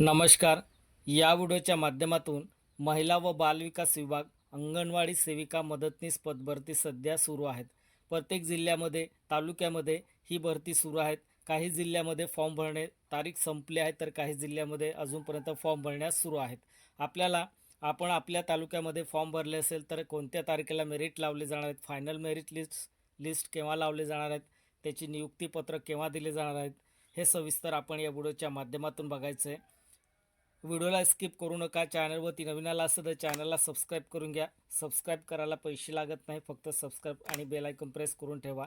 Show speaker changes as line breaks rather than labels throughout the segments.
नमस्कार. या व्हिडिओच्या माध्यमातून महिला व बालविकास विभाग अंगणवाडी सेविका मदतनीस पदभरती सध्या सुरू आहेत. प्रत्येक जिल्ह्यामध्ये तालुक्यामध्ये ही भरती सुरू आहेत. काही जिल्ह्यामध्ये फॉर्म भरणे तारीख संपली आहे तर काही जिल्ह्यामध्ये अजूनपर्यंत फॉर्म भरण्यास सुरू आहेत. आपल्याला आपण आपल्या तालुक्यामध्ये फॉर्म भरले असेल तर कोणत्या तारखेला मेरिट लावले जाणार आहेत? फायनल मेरिट लिस्ट लिस्ट केव्हा लावले जाणार आहेत? त्याची नियुक्तीपत्र केव्हा दिले जाणार आहेत? हे सविस्तर आपण या व्हिडिओच्या माध्यमातून बघायचं आहे व्हिडिओला स्किप करू नका चॅनलवरती नवीन आला असं तर चॅनलला सबस्क्राईब करून घ्या. सबस्क्राईब करायला पैसे लागत नाही फक्त सबस्क्राईब आणि बेल आयकॉन प्रेस करून ठेवा.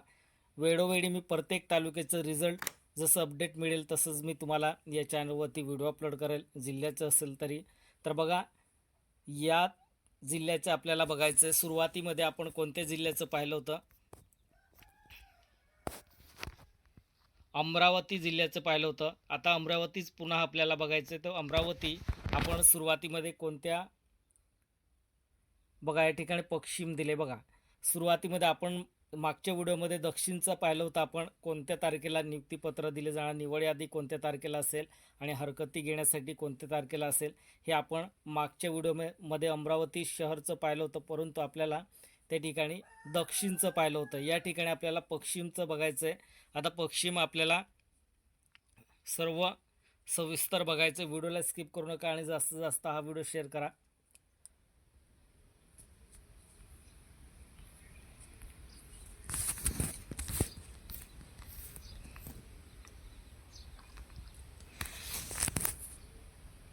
वेळोवेळी मी प्रत्येक तालुक्याचं रिझल्ट जसं अपडेट मिळेल तसंच मी तुम्हाला या चॅनलवरती व्हिडिओ अपलोड करेल. जिल्ह्याचं असेल तरी. तर बघा या जिल्ह्याचं आपल्याला बघायचं आहे सुरुवातीमध्ये आपण कोणत्या जिल्ह्याचं पाहिलं होतं? अमरावती जिल्ह्याचं पाहिलं होतं. आता अमरावतीच पुन्हा आपल्याला बघायचं आहे तर अमरावती आपण सुरुवातीमध्ये कोणत्या बघा या ठिकाणी पश्चिम दिले बघा. सुरुवातीमध्ये आपण मागच्या व्हिडिओमध्ये दक्षिणचं पाहिलं होतं आपण कोणत्या तारखेला नियुक्तीपत्र दिले जाणार निवड यादी कोणत्या तारखेला असेल आणि हरकती घेण्यासाठी कोणत्या तारखेला असेल हे आपण मागच्या व्हिडिओमध्ये अमरावती शहरचं पाहिलं होतं. परंतु आपल्याला त्या ठिकाणी दक्षिणचं पाहिलं होतं. या ठिकाणी आपल्याला पश्चिमचं बघायचं आहे आता पश्चिम आपल्याला सर्व सविस्तर बघायचं व्हिडिओला स्किप करू नका आणि जास्तीत जास्त हा व्हिडिओ शेअर करा.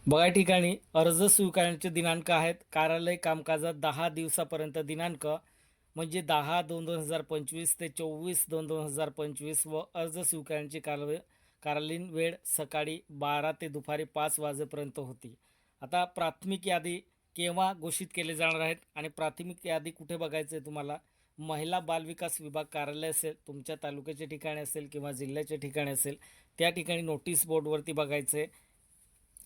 बघा ठिकाणी अर्ज स्वीकारण्याचे दिनांक आहेत. कार्यालय कामकाजात दहा दिवसापर्यंत दिनांक म्हणजे दहा दोन दोन हजार पंचवीस ते चोवीस दोन दोन हजार पंचवीस व अर्ज स्वीकारण्याची काल कार्यालयीन वेळ सकाळी बारा ते दुपारी पाच वाजेपर्यंत होती. आता प्राथमिक यादी केव्हा घोषित केले जाणार आहेत आणि प्राथमिक यादी कुठे बघायचं आहे तुम्हाला? महिला बालविकास विभाग कार्यालय असेल तुमच्या तालुक्याच्या ठिकाणी असेल किंवा जिल्ह्याच्या ठिकाणी असेल त्या ठिकाणी नोटीस बोर्डवरती बघायचं आहे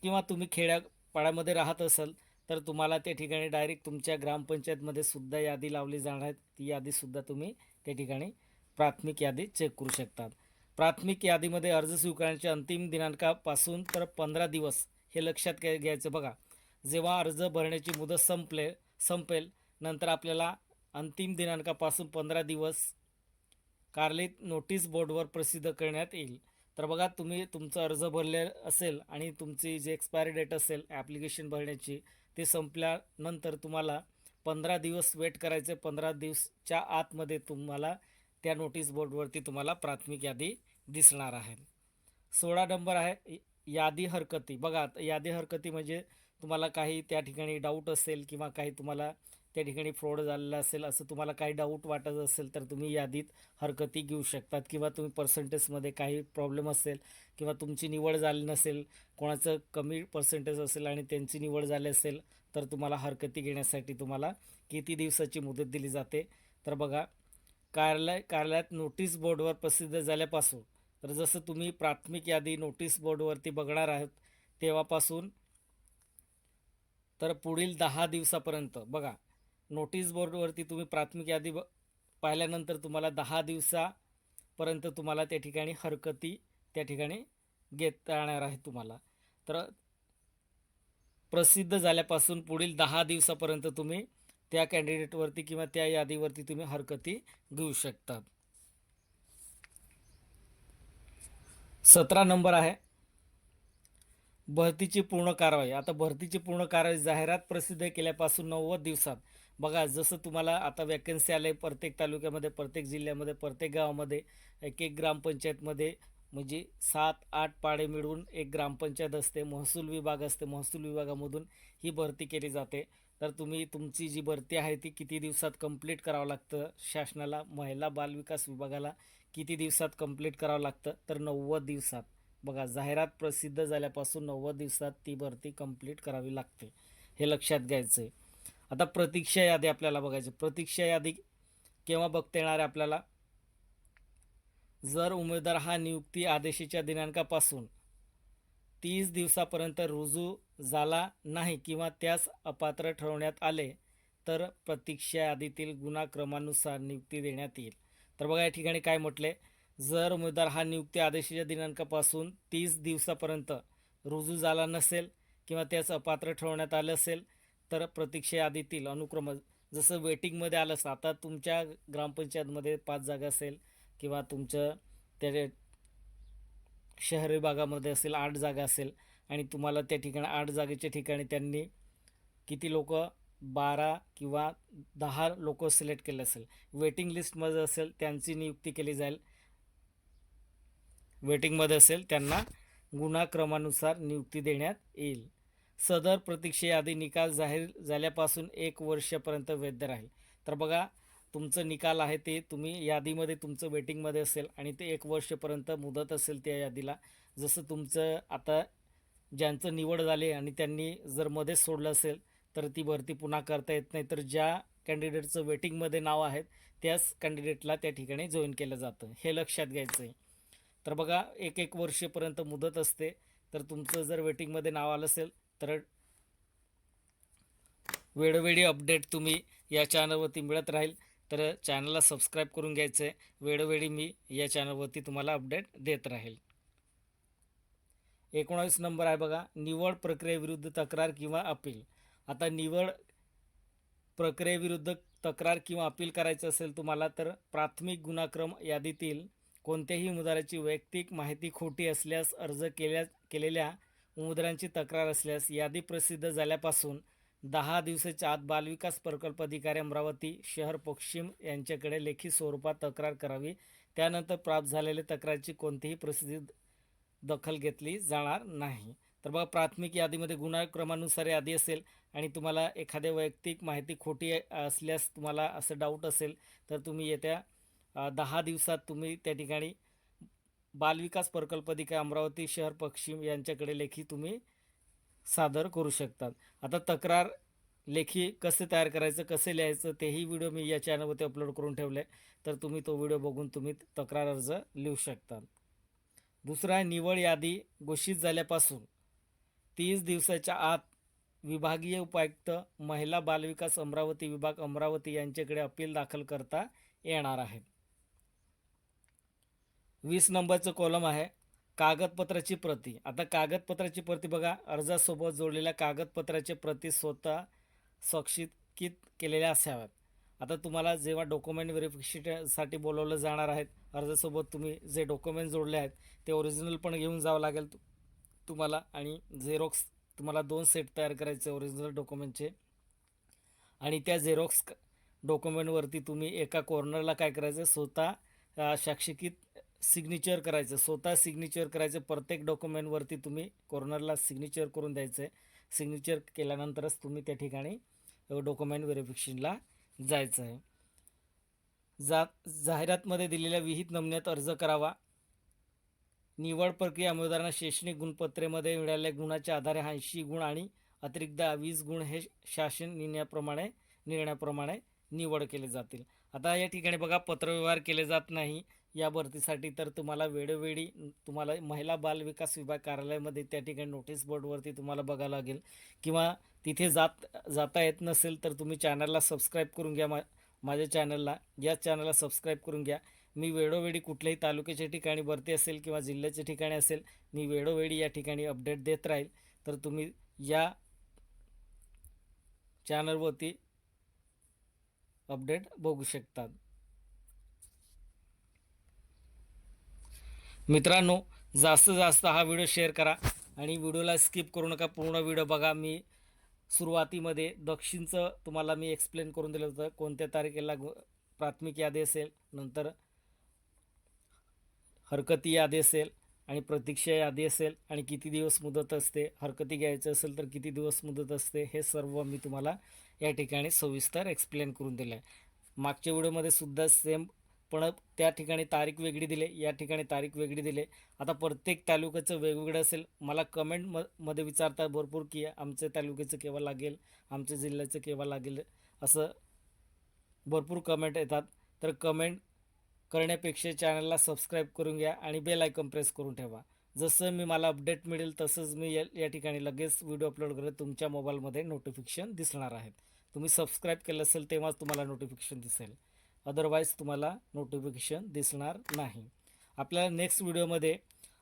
किंवा तुम्ही खेड्यापाड्यामध्ये राहत असाल तर तुम्हाला त्या ठिकाणी डायरेक्ट तुमच्या ग्रामपंचायतमध्ये सुद्धा यादी लावली जाणार आहे. ती यादीसुद्धा तुम्ही त्या ठिकाणी प्राथमिक यादी चेक करू शकतात. प्राथमिक यादीमध्ये अर्ज स्वीकारण्याच्या अंतिम दिनांकापासून तर पंधरा दिवस हे लक्षात घ्या घ्यायचं बघा. जेव्हा अर्ज भरण्याची मुदत संपले संपेल नंतर आपल्याला अंतिम दिनांकापासून पंधरा दिवस कार्लित नोटीस बोर्डवर प्रसिद्ध करण्यात येईल. तर बघा तुम्ही तुमचा अर्ज भरले असेल आणि तुमची जी एक्सपायरी डेट असेल ॲप्लिकेशन भरण्याची ते संपल्यानंतर तुम्हाला पंधरा दिवस वेट करायचे. पंधरा दिवसच्या आतमध्ये तुम्हाला त्या नोटीस बोर्डवरती तुम्हाला प्राथमिक यादी दिसणार आहे. सोळा नंबर आहे यादी हरकती. बघा यादी हरकती म्हणजे तुम्हाला काही त्या ठिकाणी डाऊट असेल किंवा काही तुम्हाला त्या ठिकाणी फ्रॉड झालेला असेल असं तुम्हाला काही डाऊट वाटत असेल तर तुम्ही यादीत हरकती घेऊ शकतात. किंवा तुम्ही पर्सेंटेजमध्ये काही प्रॉब्लेम असेल किंवा तुमची निवड झाली नसेल कोणाचं कमी पर्सेंटेज असेल आणि त्यांची निवड झाली असेल तर तुम्हाला हरकती घेण्यासाठी तुम्हाला किती दिवसाची मुदत दिली जाते? तर बघा कार्यालय कार्यालयात नोटीस बोर्डवर प्रसिद्ध झाल्यापासून तर जसं तुम्ही प्राथमिक यादी नोटीस बोर्डवरती बघणार आहात तेव्हापासून तर पुढील दहा दिवसापर्यंत बघा नोटीस बोर्डवरती तुम्ही प्राथमिक यादी ब पाहिल्यानंतर तुम्हाला दहा दिवसापर्यंत तुम्हाला त्या ठिकाणी हरकती त्या ठिकाणी घेता येणार आहे तुम्हाला. तर प्रसिद्ध झाल्यापासून पुढील दहा दिवसापर्यंत तुम्ही त्या कॅन्डिडेटवरती किंवा त्या यादीवरती तुम्ही हरकती घेऊ शकतात सतरा नंबर आहे. भरतीची पूर्ण कारवाई. आता भरतीची पूर्ण कारवाई जाहिरात प्रसिद्ध केल्यापासून नव्वद दिवसात. बघा जसं तुम्हाला आता वॅकन्सी आले प्रत्येक तालुक्यामध्ये प्रत्येक जिल्ह्यामध्ये प्रत्येक गावामध्ये एक एक ग्रामपंचायतमध्ये म्हणजे सात आठ पाडे मिळून एक ग्रामपंचायत असते महसूल विभाग असते महसूल विभागामधून ही भरती केली जाते. तर तुम्ही तुमची जी भरती आहे ती किती दिवसात कंप्लीट करावं लागतं? शासनाला महिला बालविकास विभागाला किती दिवसात कंप्लीट करावं लागतं? तर नव्वद दिवसात. बघा जाहिरात प्रसिद्ध झाल्यापासून नव्वद दिवसात ती भरती कंप्लीट करावी लागते. हे लक्षात घ्यायचं आहे आता प्रतीक्षा यादी आपल्याला बघायची. प्रतीक्षा यादी केव्हा बघता येणार आहे आपल्याला? जर उमेदवार हा नियुक्ती आदेशाच्या दिनांकापासून तीस दिवसापर्यंत रुजू झाला नाही किंवा त्यास अपात्र ठरवण्यात आले तर प्रतीक्षा यादीतील गुन्हाक्रमानुसार नियुक्ती देण्यात येईल. तर बघा या ठिकाणी काय म्हटले. जर उमेदवार हा नियुक्ती आदेशाच्या दिनांकापासून तीस दिवसापर्यंत रुजू झाला नसेल किंवा त्यास अपात्र ठरवण्यात आलं असेल तर प्रतीक्षा यादीतील अनुक्रम जसं वेटिंगमध्ये आलं असतं आता तुमच्या ग्रामपंचायतमध्ये पाच जागा असेल किंवा तुमचं त्या शहर विभागामध्ये असेल आठ जागा असेल आणि तुम्हाला त्या ठिकाणी आठ जागेच्या ठिकाणी त्यांनी किती लोक बारा किंवा दहा लोक सिलेक्ट केले असेल. वेटिंग लिस्टमध्ये असेल त्यांची नियुक्ती केली जाईल. वेटिंगमध्ये असेल त्यांना गुणाक्रमानुसार नियुक्ती देण्यात येईल. सदर प्रतीक्षा यादी निकाल जाहीर झाल्यापासून एक वर्षापर्यंत वैध राहील. तर बघा तुमचं निकाल आहे ते तुम्ही यादीमध्ये तुमचं वेटिंगमध्ये असेल आणि ते एक वर्षपर्यंत मुदत असेल त्या यादीला. जसं तुमचं आता ज्यांचं निवड झाली आणि त्यांनी जर मध्येच सोडलं असेल तर ती भरती पुन्हा करता येत नाही. तर ज्या कॅन्डिडेटचं वेटिंगमध्ये नाव आहेत त्याच कॅन्डिडेटला त्या ठिकाणी जॉईन केलं जातं. हे लक्षात घ्यायचं आहे तर बघा एक एक वर्षपर्यंत मुदत असते. तर तुमचं जर वेटिंगमध्ये नाव आलं असेल तर वेळोवेळी अपडेट तुम्ही या चॅनलवरती मिळत राहील. तर चॅनलला सबस्क्राईब करून घ्यायचं आहे वेळोवेळी मी या चॅनलवरती तुम्हाला अपडेट देत राहील. एकोणावीस नंबर आहे बघा. निवड प्रक्रियेविरुद्ध तक्रार किंवा अपील. आता निवड प्रक्रियेविरुद्ध तक्रार किंवा अपील करायचं असेल तुम्हाला तर प्राथमिक गुणाक्रम यादीतील कोणत्याही उमेदवाराची वैयक्तिक माहिती खोटी असल्यास अर्ज केल्या केलेल्या उमेदवारांची तक्रार असल्यास यादी प्रसिद्ध झाल्यापासून दहा दिवसाच्या आत बालविकास प्रकल्प अधिकारी अमरावती शहर पश्चिम यांच्याकडे लेखी स्वरूपात तक्रार करावी. त्यानंतर प्राप्त झालेल्या तक्रारीची कोणतीही प्रसिद्धी दखल घेतली जाणार नाही. तर बघा प्राथमिक यादीमध्ये गुन्हा क्रमानुसार यादी असेल आणि तुम्हाला एखाद्या वैयक्तिक माहिती खोटी असल्यास तुम्हाला असं डाऊट असेल तर तुम्ही येत्या दहा दिवसात तुम्ही त्या ठिकाणी बालविकास प्रकल्प अधिकारी अमरावती शहर पश्चिम यांच्याकडे लेखी तुम्ही सादर करू शकतात. आता तक्रार लेखी कसे तयार करायचं कसे लिहायचं तेही व्हिडिओ मी या चॅनलवरती अपलोड करून ठेवले तर तुम्ही तो व्हिडिओ बघून तुम्ही तक्रार अर्ज लिहू शकता. दुसरा आहे निवड यादी घोषित झाल्यापासून तीस दिवसाच्या आत विभागीय उपायुक्त महिला बालविकास अमरावती विभाग अमरावती यांच्याकडे अपील दाखल करता येणार आहे. वीस नंबरचं कॉलम आहे कागदपत्राची प्रती. आता कागदपत्राची प्रती बघा अर्जासोबत जोडलेल्या कागदपत्राची प्रती स्वतः स्वाक्षित केलेल्या असाव्यात. आता तुम्हाला जेव्हा डॉक्युमेंट व्हेरिफिकेशनसाठी बोलवलं जाणार आहेत अर्जासोबत तुम्ही जे डॉक्युमेंट जोडले आहेत ते ओरिजिनल पण घेऊन जावं लागेल तुम्हाला आणि झेरॉक्स तुम्हाला दोन सेट तयार करायचे ओरिजिनल डॉक्युमेंटचे आणि त्या झेरॉक्स डॉक्युमेंटवरती तुम्ही एका कॉर्नरला काय करायचं? स्वतः अ, सिग्नेचर करायचं. स्वतः सिग्नेचर करायचं. प्रत्येक डॉक्युमेंटवरती तुम्ही कॉर्नरला सिग्नेचर करून द्यायचं आहे सिग्नेचर केल्यानंतरच तुम्ही त्या ठिकाणी डॉक्युमेंट व्हेरिफिकेशनला जायचं आहे जा जाहिरातमध्ये दिलेल्या विहित नमुन्यात अर्ज करावा. निवड प्रक्रिया उमेदवारांना शैक्षणिक गुणपत्रेमध्ये मिळालेल्या गुणाच्या आधारे ऐंशी गुण आणि अतिरिक्त वीस गुण हे शासन निर्णयाप्रमाणे निर्णयाप्रमाणे निवड केले जातील. आता या ठिकाणी बघा पत्रव्यवहार केले जात नाही. या भरतीसाठी तर तुम्हाला वेळोवेळी तुम्हाला महिला बाल विकास विभाग कार्यालयामध्ये त्या ठिकाणी नोटीस बोर्डवरती तुम्हाला बघावं लागेल. किंवा तिथे जात जाता येत नसेल तर तुम्ही चॅनलला सबस्क्राईब करून घ्या. मा माझ्या चॅनलला या चॅनलला सबस्क्राईब करून घ्या. मी वेळोवेळी कुठल्याही तालुक्याच्या ठिकाणी भरती असेल किंवा जिल्ह्याच्या ठिकाणी असेल मी वेळोवेळी या ठिकाणी अपडेट देत राहील. तर तुम्ही या चॅनलवरती अपडेट बघू शकतात. मित्रांनो जास्तीत जास्त हा व्हिडिओ शेअर करा आणि व्हिडिओला स्किप करू नका. पूर्ण व्हिडिओ बघा. मी सुरुवातीमध्ये दक्षिणचं तुम्हाला मी एक्सप्लेन करून दिलं होतं. कोणत्या तारखेला प्राथमिक यादी असेल नंतर हरकती यादी असेल आणि प्रतीक्षा यादी असेल आणि किती दिवस मुदत असते हरकती घ्यायचं असेल तर किती दिवस मुदत असते हे सर्व मी तुम्हाला या ठिकाणी सविस्तर एक्सप्लेन करून दिलं आहे मागच्या व्हिडिओमध्ये सुद्धा सेम पण त्या ठिकाणी तारीख वेगळी दिले या ठिकाणी तारीख वेगळी दिले. आता प्रत्येक तालुक्याचं वेगवेगळं असेल. मला कमेंट म मध्ये विचारतात भरपूर की आमच्या तालुक्याचं केव्हा लागेल आमच्या जिल्ह्याचं केव्हा लागेल असं भरपूर कमेंट येतात. तर कमेंट करण्यापेक्षा चॅनलला सबस्क्राईब करून घ्या आणि बेल आयकॉन प्रेस करून ठेवा. जसं मी मला अपडेट मिळेल तसंच मी या या ठिकाणी लगेच व्हिडिओ अपलोड करेल तुमच्या मोबाईलमध्ये नोटिफिकेशन दिसणार आहेत. तुम्ही सबस्क्राईब केलं असेल तेव्हाच तुम्हाला नोटिफिकेशन दिसेल. अदरवाईज तुम्हाला नोटिफिकेशन दिसणार नाही. आपल्याला नेक्स्ट व्हिडिओमध्ये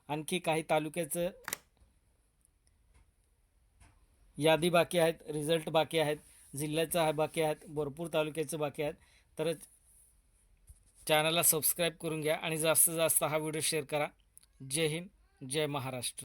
आणखी काही तालुक्याचं यादी बाकी आहेत रिझल्ट बाकी आहेत जिल्ह्याचं बाकी आहेत भरपूर तालुक्याचं बाकी आहेत. तर चॅनलला सबस्क्राईब करून घ्या आणि जास्तीत जास्त हा व्हिडिओ शेअर करा. जय हिंद जय महाराष्ट्र.